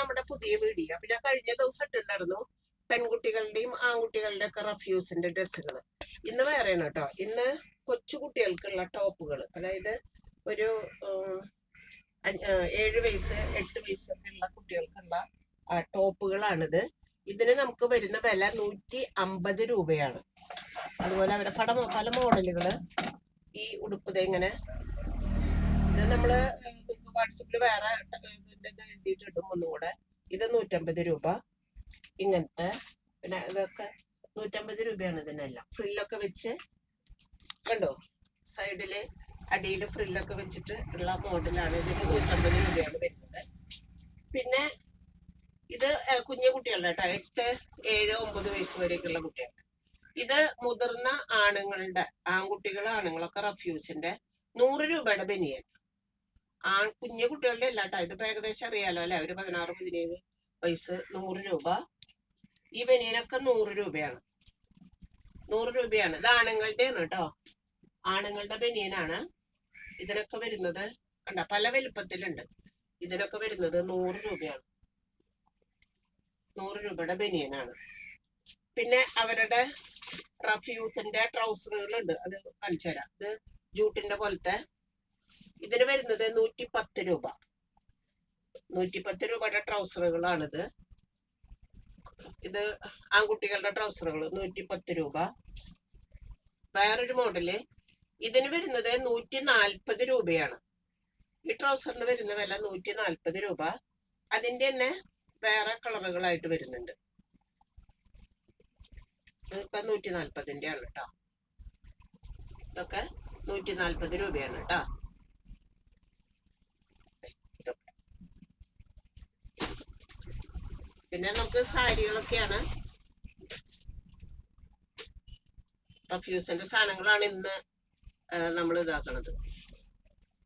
നമ്മുടെ പുതിയ വീഡിയോ. ഞാൻ കഴിഞ്ഞ ദിവസം ഇട്ടിട്ടുണ്ടായിരുന്നു പെൺകുട്ടികളുടെയും ആൺകുട്ടികളുടെ ഒക്കെ റഫ്യൂസിന്റെ ഡ്രസ്സുകൾ ഇന്ന് വേറെയാണ് കേട്ടോ. ഇന്ന് കൊച്ചുകുട്ടികൾക്കുള്ള ടോപ്പുകൾ അതായത് ഒരു ഏഴ് വയസ്സ് എട്ട് വയസ്സൊക്കെ ഉള്ള കുട്ടികൾക്കുള്ള ടോപ്പുകളാണിത്. ഇതിന് നമുക്ക് വരുന്ന വില നൂറ്റി അമ്പത് രൂപയാണ്. അതുപോലെ അവിടെ പട പല മോഡലുകൾ. ഈ ഉടുപ്പ് ഇങ്ങനെ. ഇത് നമ്മൾ വാട്സപ്പിൽ വേറെ ഇതിന്റെ ഇത് എഴുതിയിട്ടിടും ഒന്നും കൂടെ. ഇത് നൂറ്റമ്പത് രൂപ. ഇങ്ങനത്തെ പിന്നെ ഇതൊക്കെ നൂറ്റമ്പത് രൂപയാണ് ഇതിനെല്ലാം. ഫ്രില്ലൊക്കെ വെച്ച് കണ്ടോ? സൈഡിൽ അടിയിൽ ഫ്രില്ലൊക്കെ വെച്ചിട്ട് ഉള്ള മോഡലാണ് ഇതിന് നൂറ്റമ്പത് രൂപയാണ് വരുന്നത്. പിന്നെ ഇത് കുഞ്ഞു കുട്ടികളുടെ കേട്ടോ. എട്ട് ഏഴ് ഒമ്പത് വയസ്സ് വരെയൊക്കെയുള്ള കുട്ടികൾ. ഇത് മുതിർന്ന ആണുങ്ങളുടെ ആൺകുട്ടികൾ ആണുങ്ങളൊക്കെ റഫ്യൂസിന്റെ നൂറ് രൂപയുടെ ബനിയൻ. ആൺ കുഞ്ഞു കുട്ടികളുടെ അല്ല കേട്ടോ ഇതിപ്പോ ഏകദേശം അറിയാലോ അല്ലെ? ഒരു പതിനാറ് പതിനേഴ് വയസ്സ് നൂറ് രൂപ. ഈ ബനിയനൊക്കെ നൂറ് രൂപയാണ്. നൂറ് രൂപയാണ്. ഇത് ആണുങ്ങളുടെയാണ് കേട്ടോ. ആണുങ്ങളുടെ ബനിയനാണ്. ഇതിനൊക്കെ വരുന്നത് കണ്ട? പല വലുപ്പത്തിലുണ്ട്. ഇതിനൊക്കെ വരുന്നത് നൂറ് രൂപയാണ്. നൂറ് രൂപയുടെ ബനിയനാണ്. പിന്നെ അവരുടെ റഫ്യൂസിന്റെ ട്രൗസറുകളുണ്ട്. അത് കാണിച്ചു തരാം ഇത് ജൂട്ടിന്റെ പോലത്തെ ഇതിന് വരുന്നത് നൂറ്റി പത്ത് രൂപ. നൂറ്റി പത്ത് രൂപയുടെ ട്രൗസറുകളാണിത്. ഇത് ആൺകുട്ടികളുടെ ട്രൗസറുകൾ നൂറ്റി പത്ത് രൂപ. വേറൊരു മോഡൽ ഇതിന് വരുന്നത് നൂറ്റി നാൽപ്പത് രൂപയാണ്. ഈ ട്രൗസറിന് വരുന്ന വില നൂറ്റി നാൽപ്പത് രൂപ. അതിന്റെ തന്നെ വേറെ കളറുകളായിട്ട് വരുന്നുണ്ട്. ഇപ്പൊ നൂറ്റി നാൽപ്പതിന്റെ ആണ് കേട്ടോ ഇതൊക്കെ നൂറ്റി നാൽപ്പത് രൂപയാണ് കേട്ടോ പിന്നെ നമുക്ക് സാരികളൊക്കെയാണ്. റഫ്യൂസിന്റെ സാധനങ്ങളാണ് ഇന്ന് നമ്മൾ ഇതാക്കണത്.